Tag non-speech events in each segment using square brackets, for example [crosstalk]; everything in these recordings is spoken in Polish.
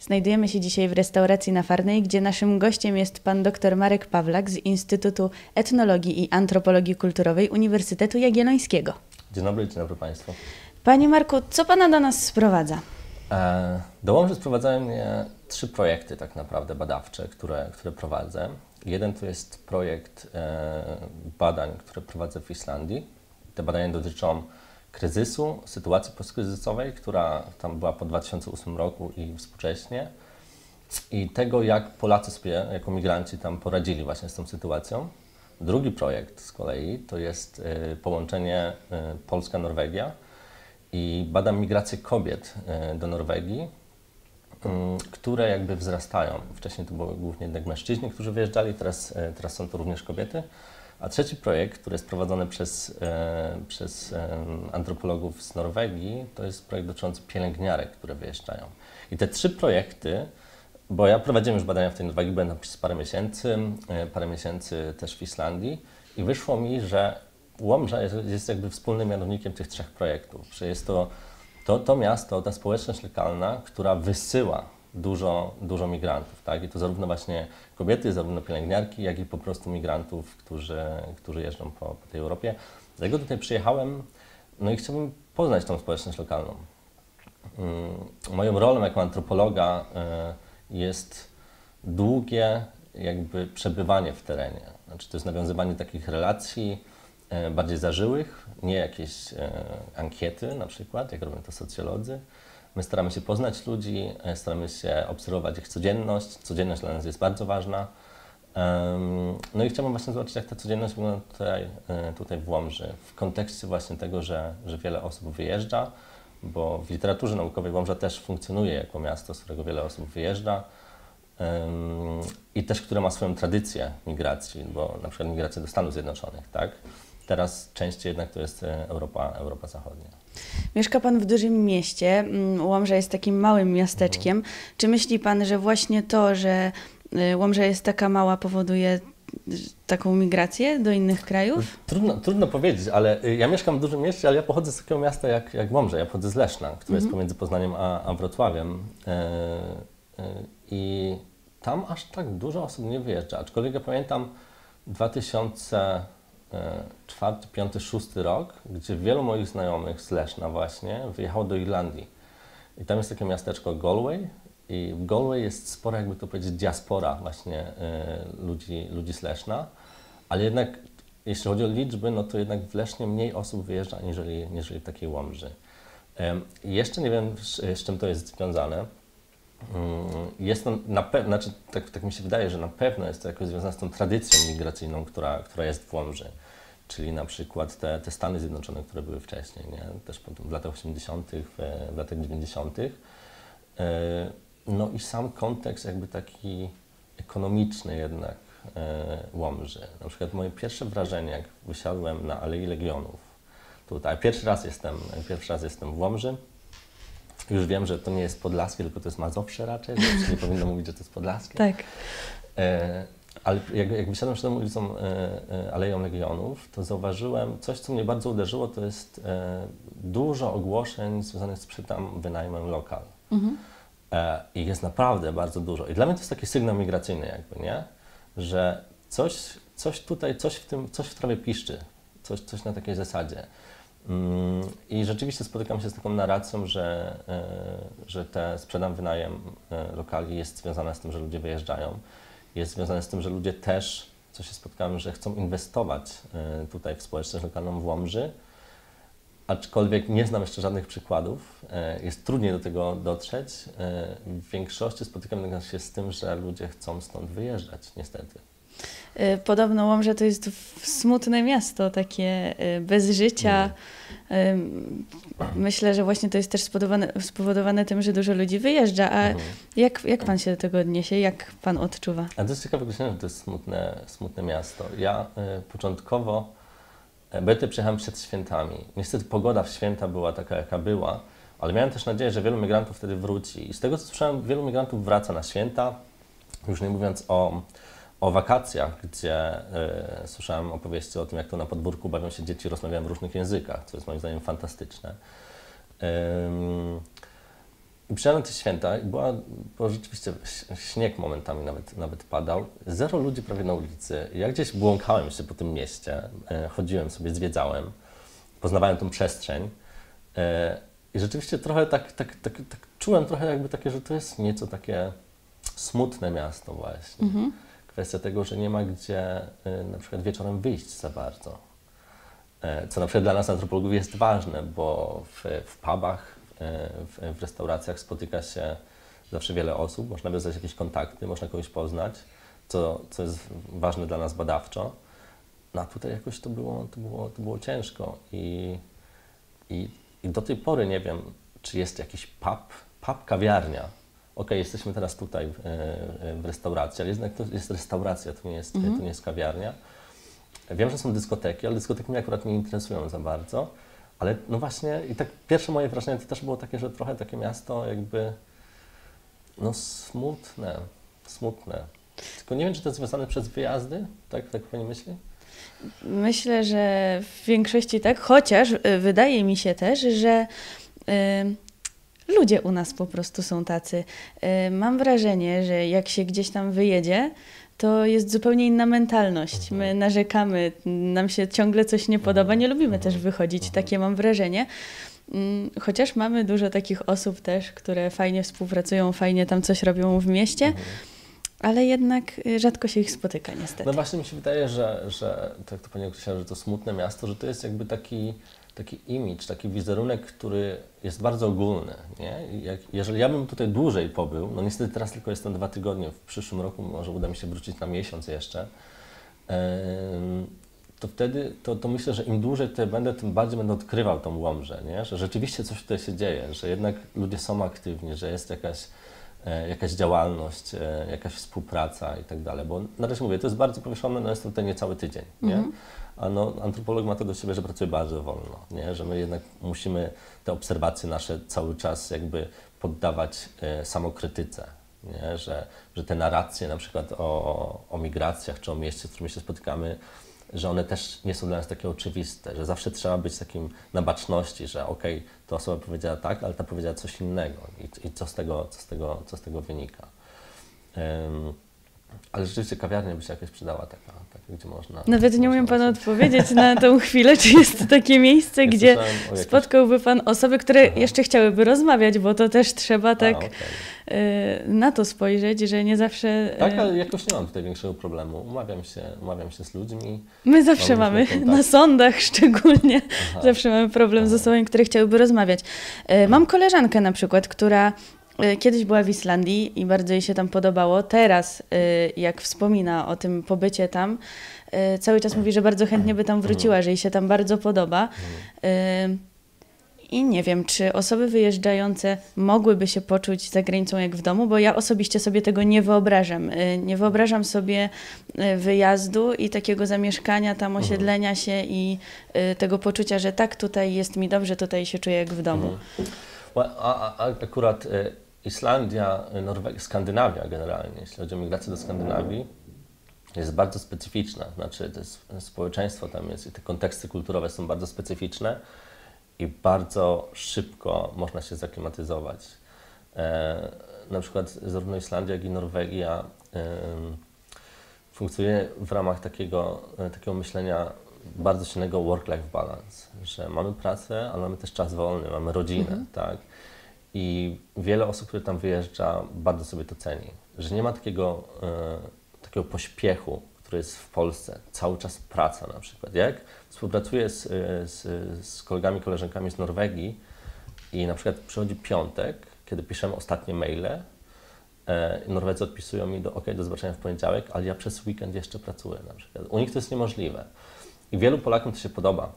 Znajdujemy się dzisiaj w restauracji na Farnej, gdzie naszym gościem jest pan dr Marek Pawlak z Instytutu Etnologii i Antropologii Kulturowej Uniwersytetu Jagiellońskiego. Dzień dobry, dzień dobry Państwu. Panie Marku, co pana do nas sprowadza? E, do Łomży sprowadzają mnie trzy projekty tak naprawdę badawcze, które, które prowadzę. Jeden to jest projekt e, badań, które prowadzę w Islandii. Te badania dotyczą kryzysu, sytuacji postkryzysowej, która tam była po 2008 roku i współcześnie i tego, jak Polacy sobie jako migranci tam poradzili właśnie z tą sytuacją. Drugi projekt z kolei to jest y, połączenie y, Polska-Norwegia i badam migrację kobiet do Norwegii, które jakby wzrastają. Wcześniej to były głównie jednak mężczyźni, którzy wyjeżdżali, teraz, teraz są to również kobiety. A trzeci projekt, który jest prowadzony przez, e, przez e, antropologów z Norwegii, to jest projekt dotyczący pielęgniarek, które wyjeżdżają. I te trzy projekty, bo ja prowadziłem już badania w tej Norwegii, byłem tam przez parę miesięcy, e, parę miesięcy też w Islandii i wyszło mi, że Łomża jest, jest jakby wspólnym mianownikiem tych trzech projektów, że jest to to, to miasto, ta społeczność lokalna, która wysyła dużo, dużo migrantów, tak? I to zarówno właśnie kobiety, zarówno pielęgniarki, jak i po prostu migrantów, którzy, którzy jeżdżą po, po tej Europie. Dlatego tutaj przyjechałem, no i chciałbym poznać tą społeczność lokalną. Mm, moją rolą jako antropologa e, jest długie jakby przebywanie w terenie. Znaczy to jest nawiązywanie takich relacji bardziej zażyłych, nie jakieś e, ankiety na przykład, jak robią to socjolodzy, My staramy się poznać ludzi, e, staramy się obserwować ich codzienność. Codzienność dla nas jest bardzo ważna. No i chciałbym właśnie zobaczyć, jak ta codzienność wygląda tutaj, e, tutaj w Łomży, w kontekście właśnie tego, że, że wiele osób wyjeżdża, bo w literaturze naukowej Łomża też funkcjonuje jako miasto, z którego wiele osób wyjeżdża i też które ma swoją tradycję migracji, bo na przykład migracja do Stanów Zjednoczonych, tak? Teraz częściej jednak to jest e, Europa, Europa Zachodnia. Mieszka Pan w dużym mieście, mm, Łomża jest takim małym miasteczkiem. Mhm. Czy myśli Pan, że właśnie to, że y, Łomża jest taka mała powoduje taką migrację do innych krajów? Trudno, trudno powiedzieć, ale ja mieszkam w dużym mieście, ale ja pochodzę z takiego miasta jak, jak Łomża. Ja pochodzę z Leszna, które mhm. jest pomiędzy Poznaniem a, a Wrocławiem. E, e, I tam aż tak dużo osób nie wyjeżdża. Aczkolwiek ja pamiętam 2000 E, czwarty, piąty, szósty rok, gdzie wielu moich znajomych z Leszna właśnie wyjechało do Irlandii. I tam jest takie miasteczko Galway i w Galway jest spora, jakby to powiedzieć, diaspora właśnie y, ludzi, ludzi z Leszna, ale jednak jeśli chodzi o liczby, no to jednak w Lesznie mniej osób wyjeżdża niżeli, niżeli takiej Łomży. Y, jeszcze nie wiem, z czym to jest związane. Y, jest na pewno, znaczy, tak, tak mi się wydaje, że na pewno jest to jakoś związane z tą tradycją migracyjną, która, która jest w Łomży czyli na przykład te, te Stany Zjednoczone, które były wcześniej, nie? też w latach 80., w, w latach 90. E, no i sam kontekst jakby taki ekonomiczny jednak e, Łomży. Na przykład moje pierwsze wrażenie, jak wysiadłem na Alei Legionów, tutaj, pierwszy raz jestem, pierwszy raz jestem w Łomży, już wiem, że to nie jest podlaskie, tylko to jest Mazowsze raczej, że nie powinno mówić, że to jest podlaskie. Tak. E, ale jak, jak wysiadłem tą ulicą e, e, Aleją Legionów, to zauważyłem coś, co mnie bardzo uderzyło, to jest e, dużo ogłoszeń związanych z przytam wynajmem lokal. Mhm. E, I jest naprawdę bardzo dużo. I dla mnie to jest taki sygnał migracyjny jakby, nie? Że coś, coś tutaj, coś w tym, coś w trawie piszczy, coś, coś na takiej zasadzie. Mm, I rzeczywiście spotykam się z taką narracją, że, e, że te sprzedam wynajem e, lokali jest związana z tym, że ludzie wyjeżdżają jest związane z tym, że ludzie też, co się spotkałem, że chcą inwestować e, tutaj w społeczność lokalną w Łomży, aczkolwiek nie znam jeszcze żadnych przykładów. Jest trudniej do tego dotrzeć. W większości spotykam się z tym, że ludzie chcą stąd wyjeżdżać, niestety. Y, podobno Łomża to jest smutne miasto, takie y, bez życia. Mm. Myślę, że właśnie to jest też spowodowane, spowodowane tym, że dużo ludzi wyjeżdża. A mhm. jak, jak pan się do tego odniesie? Jak pan odczuwa? A to jest ciekawe określenie, że to jest smutne, smutne miasto. Ja y, początkowo, bo ja przyjechałem przed świętami. Niestety pogoda w święta była taka, jaka była, ale miałem też nadzieję, że wielu migrantów wtedy wróci. I z tego, co słyszałem, wielu migrantów wraca na święta, już nie mówiąc o o wakacjach, gdzie y, słyszałem opowieści o tym, jak to na podwórku bawią się dzieci, rozmawiają w różnych językach, co jest moim zdaniem fantastyczne. I przyjechałem te święta i była, było rzeczywiście śnieg momentami nawet, nawet padał. Zero ludzi prawie na ulicy. Ja gdzieś błąkałem się po tym mieście, e, chodziłem sobie, zwiedzałem, poznawałem tą przestrzeń. E, I rzeczywiście trochę tak, tak, tak, tak czułem trochę jakby takie, że to jest nieco takie smutne miasto właśnie. Mhm. Kwestia tego, że nie ma gdzie e, na przykład wieczorem wyjść za bardzo. Co na przykład dla nas antropologów jest ważne, bo w, w pubach E, w, w restauracjach spotyka się zawsze wiele osób, można nawiązać jakieś kontakty, można kogoś poznać, co, co jest ważne dla nas badawczo. No a tutaj jakoś to było, to było, to było ciężko i, i, i do tej pory nie wiem, czy jest jakiś pub, pub kawiarnia. Ok, jesteśmy teraz tutaj w, e, w restauracji, ale jednak to jest restauracja, to nie jest, mhm. to nie jest kawiarnia. Wiem, że są dyskoteki, ale dyskoteki mnie akurat nie interesują za bardzo. Ale no właśnie, i tak pierwsze moje wrażenie to też było takie, że trochę takie miasto jakby no smutne, smutne. Tylko nie wiem, czy to jest związane przez wyjazdy, tak, tak Pani myśli? Myślę, że w większości tak, chociaż y, wydaje mi się też, że y, ludzie u nas po prostu są tacy. Y, mam wrażenie, że jak się gdzieś tam wyjedzie, to jest zupełnie inna mentalność. Mhm. My narzekamy, nam się ciągle coś nie podoba, mhm. nie lubimy też mhm. wychodzić, takie mam wrażenie. Mm, chociaż mamy dużo takich osób też, które fajnie współpracują, fajnie tam coś robią w mieście, ale jednak y, rzadko się ich spotyka niestety. No właśnie mi się wydaje, że, że tak to Pani określa, że to smutne miasto, że to jest jakby taki taki image, taki wizerunek, który jest bardzo ogólny. Nie? Jak, jeżeli ja bym tutaj dłużej pobył, no niestety teraz tylko jestem dwa tygodnie, w przyszłym roku może uda mi się wrócić na miesiąc jeszcze, to wtedy to, to myślę, że im dłużej tutaj będę, tym bardziej będę odkrywał tą Łomżę, nie? że rzeczywiście coś tutaj się dzieje, że jednak ludzie są aktywni, że jest jakaś, jakaś działalność, e, jakaś współpraca i tak dalej. Bo na razie mówię, to jest bardzo powieszone, no jestem tutaj niecały tydzień. Nie? Mm -hmm a no, antropolog ma to do siebie, że pracuje bardzo wolno, nie? że my jednak musimy te obserwacje nasze cały czas jakby poddawać e, samokrytyce, nie? Że, że te narracje na przykład o, o migracjach czy o mieście, z którymi się spotykamy, że one też nie są dla nas takie oczywiste, że zawsze trzeba być takim na baczności, że okej, okay, ta osoba powiedziała tak, ale ta powiedziała coś innego i, i co, z tego, co, z tego, co z tego wynika. Um, ale rzeczywiście kawiarnia by się jakaś przydała taka, taka gdzie można... Nawet nie umiem Panu odpowiedzieć na tą [laughs] chwilę, czy jest takie miejsce, ja gdzie jakimś... spotkałby Pan osoby, które Aha. jeszcze chciałyby rozmawiać, bo to też trzeba tak A, okay. na to spojrzeć, że nie zawsze... Y... Tak, ale jakoś nie mam tutaj większego problemu. Umawiam się, umawiam się z ludźmi. My zawsze mamy, na sądach [laughs] szczególnie, Aha. zawsze mamy problem Aha. z osobami, które chciałyby rozmawiać. Y, mam koleżankę na przykład, która kiedyś była w Islandii i bardzo jej się tam podobało. Teraz, y, jak wspomina o tym pobycie tam, y, cały czas mówi, że bardzo chętnie by tam wróciła, że jej się tam bardzo podoba. I nie wiem, czy osoby wyjeżdżające mogłyby się poczuć za granicą jak w domu, bo ja osobiście sobie tego nie wyobrażam. Nie wyobrażam sobie wyjazdu i takiego zamieszkania, tam mhm. osiedlenia się i tego poczucia, że tak, tutaj jest mi dobrze, tutaj się czuję jak w domu. A, akurat Islandia, Norwegia, Skandynawia generalnie, jeśli chodzi o migrację do Skandynawii, jest bardzo specyficzna. Znaczy, to społeczeństwo tam jest i te konteksty kulturowe są bardzo specyficzne i bardzo szybko można się zaklimatyzować. E, na przykład zarówno Islandia, jak i Norwegia e, funkcjonuje w ramach takiego, e, takiego myślenia bardzo silnego work-life balance, że mamy pracę, ale mamy też czas wolny, mamy rodzinę, mhm. tak? I wiele osób, które tam wyjeżdża, bardzo sobie to ceni, że nie ma takiego, e, takiego pośpiechu, który jest w Polsce, cały czas praca na przykład. Jak współpracuję z, e, z, z kolegami, koleżankami z Norwegii i na przykład przychodzi piątek, kiedy piszemy ostatnie maile, e, odpisują mi do OK, do zobaczenia w poniedziałek, ale ja przez weekend jeszcze pracuję na przykład. U nich to jest niemożliwe. I wielu Polakom to się podoba,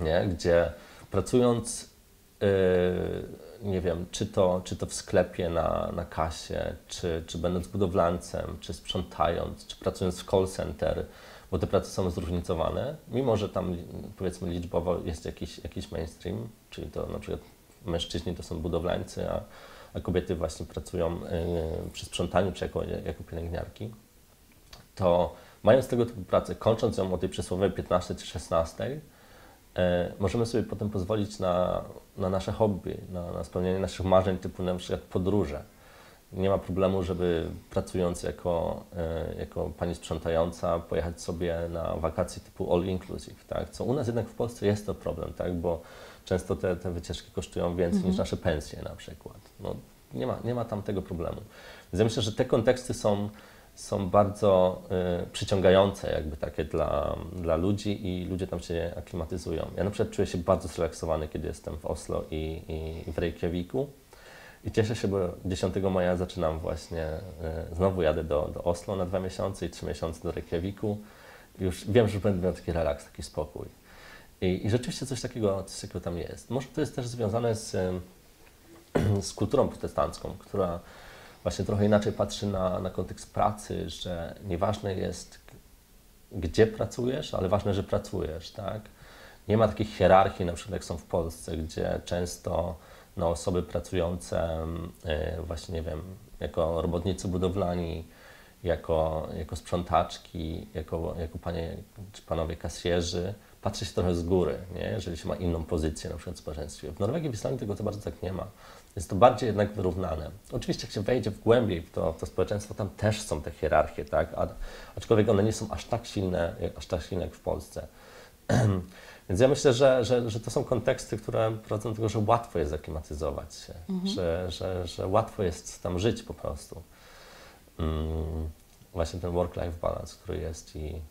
nie? gdzie pracując nie wiem, czy to, czy to w sklepie na, na kasie, czy, czy będąc budowlańcem, czy sprzątając, czy pracując w call center, bo te prace są zróżnicowane, mimo że tam powiedzmy liczbowo jest jakiś, jakiś mainstream, czyli to na przykład mężczyźni to są budowlańcy, a, a kobiety właśnie pracują y, przy sprzątaniu, czy jako, jako pielęgniarki. to mając tego typu pracę, kończąc ją o tej przysłowiowej 15 czy 16, e, możemy sobie potem pozwolić na, na nasze hobby, na, na spełnienie naszych marzeń, typu na przykład podróże. Nie ma problemu, żeby pracując jako, e, jako pani sprzątająca pojechać sobie na wakacje typu all inclusive, tak? Co u nas jednak w Polsce jest to problem, tak? Bo często te, te wycieczki kosztują więcej niż nasze pensje na przykład. No, nie, ma, nie ma tam tego problemu. Więc ja myślę, że te konteksty są, są bardzo y, przyciągające jakby takie dla, dla ludzi i ludzie tam się aklimatyzują. Ja na przykład czuję się bardzo zrelaksowany, kiedy jestem w Oslo i, i w Reykjaviku. I cieszę się, bo 10 maja zaczynam właśnie, y, znowu jadę do, do Oslo na dwa miesiące i trzy miesiące do Reykjaviku. Już wiem, że będę miał taki relaks, taki spokój. I, I, rzeczywiście coś takiego, coś takiego tam jest. Może to jest też związane z, [clears throat] z kulturą protestancką, która właśnie trochę inaczej patrzy na, na kontekst pracy, że nieważne jest, gdzie pracujesz, ale ważne, że pracujesz, tak? Nie ma takich hierarchii, na przykład jak są w Polsce, gdzie często no, osoby pracujące y, właśnie, nie wiem, jako robotnicy budowlani, jako, jako sprzątaczki, jako, jako panie czy panowie kasjerzy, patrzy się trochę z góry, nie? jeżeli się ma inną pozycję na przykład w społeczeństwie. W Norwegii, w Islandii tego to bardzo tak nie ma. Jest to bardziej jednak wyrównane. Oczywiście jak się wejdzie w głębiej w to, w to społeczeństwo, tam też są te hierarchie, tak? A, aczkolwiek one nie są aż tak silne, aż tak silne jak w Polsce. [clears throat] Więc ja myślę, że, że, że to są konteksty, które prowadzą do tego, że łatwo jest zaklimatyzować się, mhm. że, że, że łatwo jest tam żyć po prostu. Mm, właśnie ten work-life balance, który jest i,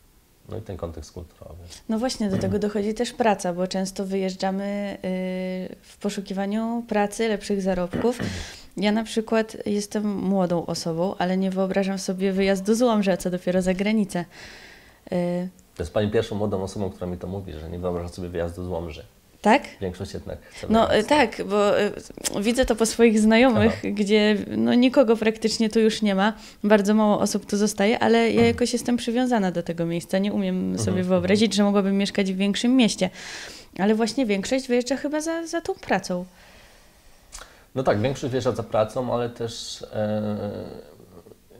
no i ten kontekst kulturowy. No właśnie, do tego dochodzi też praca, bo często wyjeżdżamy y, w poszukiwaniu pracy, lepszych zarobków. Ja na przykład jestem młodą osobą, ale nie wyobrażam sobie wyjazdu z Łomży, co dopiero za granicę. Y, to jest Pani pierwszą młodą osobą, która mi to mówi, że nie wyobraża sobie wyjazdu z Łomży. Tak? Większość jednak No y, tak, bo y, widzę to po swoich znajomych, Aha. gdzie no, nikogo praktycznie tu już nie ma, bardzo mało osób tu zostaje, ale ja mhm. jakoś jestem przywiązana do tego miejsca. Nie umiem mhm, sobie mhm. wyobrazić, że mogłabym mieszkać w większym mieście. Ale właśnie większość wyjeżdża chyba za, za tą pracą. No tak, większość wyjeżdża za pracą, ale też e,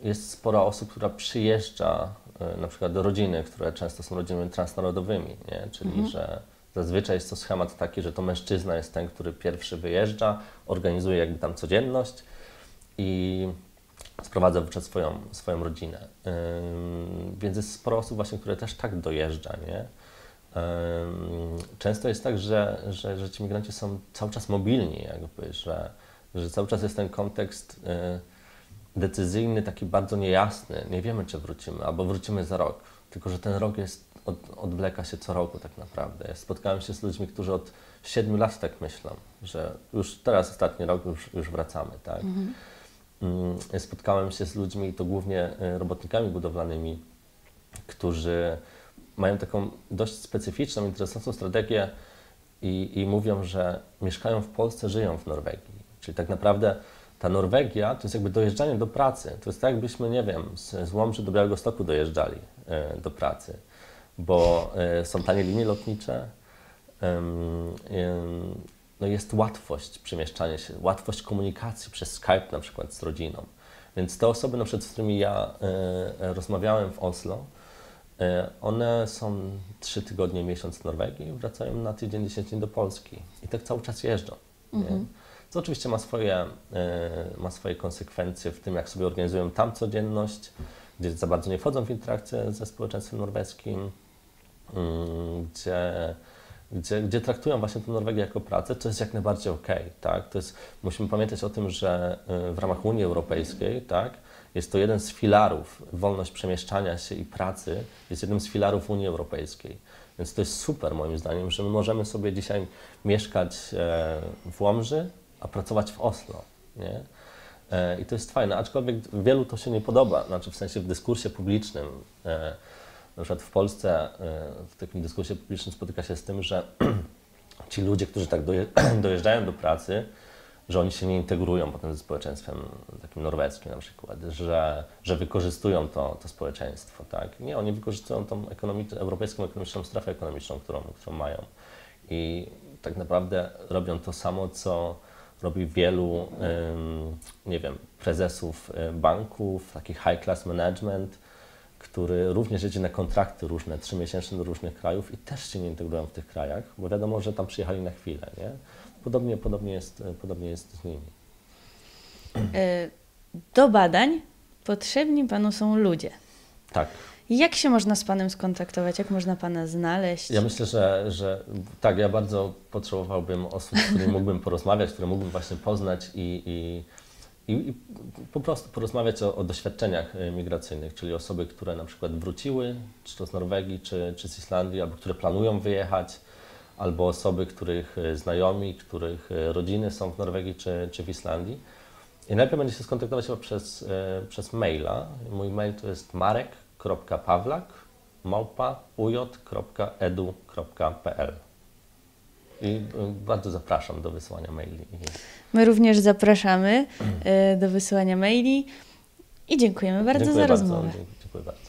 jest sporo osób, która przyjeżdża e, na przykład do rodziny, które często są rodzinami transnarodowymi, nie? czyli mhm. że Zazwyczaj jest to schemat taki, że to mężczyzna jest ten, który pierwszy wyjeżdża, organizuje jakby tam codzienność i sprowadza wówczas swoją, swoją rodzinę. Więc jest sporo osób właśnie, które też tak dojeżdża, nie? Często jest tak, że, że, że ci migranci są cały czas mobilni, jakby, że, że cały czas jest ten kontekst yy, decyzyjny, taki bardzo niejasny. Nie wiemy, czy wrócimy, albo wrócimy za rok. Tylko, że ten rok jest od, odwleka się co roku tak naprawdę. Ja spotkałem się z ludźmi, którzy od 7 lat tak myślą, że już teraz ostatni rok już, już wracamy, tak? Mhm. Mm, spotkałem się z ludźmi, to głównie e, robotnikami budowlanymi, którzy mają taką dość specyficzną, interesującą strategię i, i mówią, że mieszkają w Polsce, żyją w Norwegii. Czyli tak naprawdę ta Norwegia to jest jakby dojeżdżanie do pracy. To jest tak, jakbyśmy, nie wiem, z, z Łomży do Białegostoku dojeżdżali e, do pracy bo e, są tanie linie lotnicze, no jest łatwość przemieszczania się, łatwość komunikacji przez Skype na przykład z rodziną. Więc te osoby, na przykład, z którymi ja e, rozmawiałem w Oslo, one są trzy tygodnie, miesiąc w Norwegii, wracają na tydzień, dziesięć do Polski i tak cały czas jeżdżą. Mhm. Co oczywiście ma swoje, ma swoje konsekwencje w tym, jak sobie organizują tam codzienność, gdzie za bardzo nie wchodzą w interakcję ze społeczeństwem norweskim, Mm, gdzie, gdzie, gdzie traktują właśnie tę Norwegię jako pracę, to jest jak najbardziej ok, tak? To jest, musimy pamiętać o tym, że y, w ramach Unii Europejskiej, tak, jest to jeden z filarów, wolność przemieszczania się i pracy jest jednym z filarów Unii Europejskiej. Więc to jest super moim zdaniem, że my możemy sobie dzisiaj mieszkać e, w Łomży, a pracować w Oslo, nie? E, I to jest fajne, aczkolwiek wielu to się nie podoba, znaczy w sensie w dyskursie publicznym. E, na przykład w Polsce e, w takim dyskursie publicznym spotyka się z tym, że [clears throat] ci ludzie, którzy tak [clears throat] dojeżdżają do pracy, że oni się nie integrują potem ze społeczeństwem takim norweskim na przykład, że, że wykorzystują to, to społeczeństwo, tak? Nie, oni wykorzystują tą ekonomic- europejską ekonomiczną strefę ekonomiczną, którą, którą mają i tak naprawdę robią to samo, co robi wielu, nie wiem, prezesów e, banków, takich high class management, który również jedzie na kontrakty różne, trzymiesięczne do różnych krajów i też się nie integrują w tych krajach, bo wiadomo, że tam przyjechali na chwilę. Nie? Podobnie, podobnie, jest, podobnie jest z nimi. E, do badań potrzebni Panu są ludzie. Tak. Jak się można z Panem skontaktować? Jak można Pana znaleźć? Ja myślę, że, że tak, ja bardzo potrzebowałbym osób, z którymi mógłbym porozmawiać, które mógłbym właśnie poznać i, i, i, i po prostu porozmawiać o, o, doświadczeniach y, migracyjnych, czyli osoby, które na przykład wróciły, czy to z Norwegii, czy, czy z Islandii, albo które planują wyjechać, albo osoby, których y, znajomi, których y, rodziny są w Norwegii, czy, czy w Islandii. I najpierw będzie się skontaktować przez, przez maila. Mój mail to jest marek www.pawlak małpa uj.edu.pl i y, bardzo zapraszam do wysyłania maili. My również zapraszamy y, do wysyłania maili i dziękujemy bardzo dziękuję za bardzo. rozmowę. Dziękuję bardzo.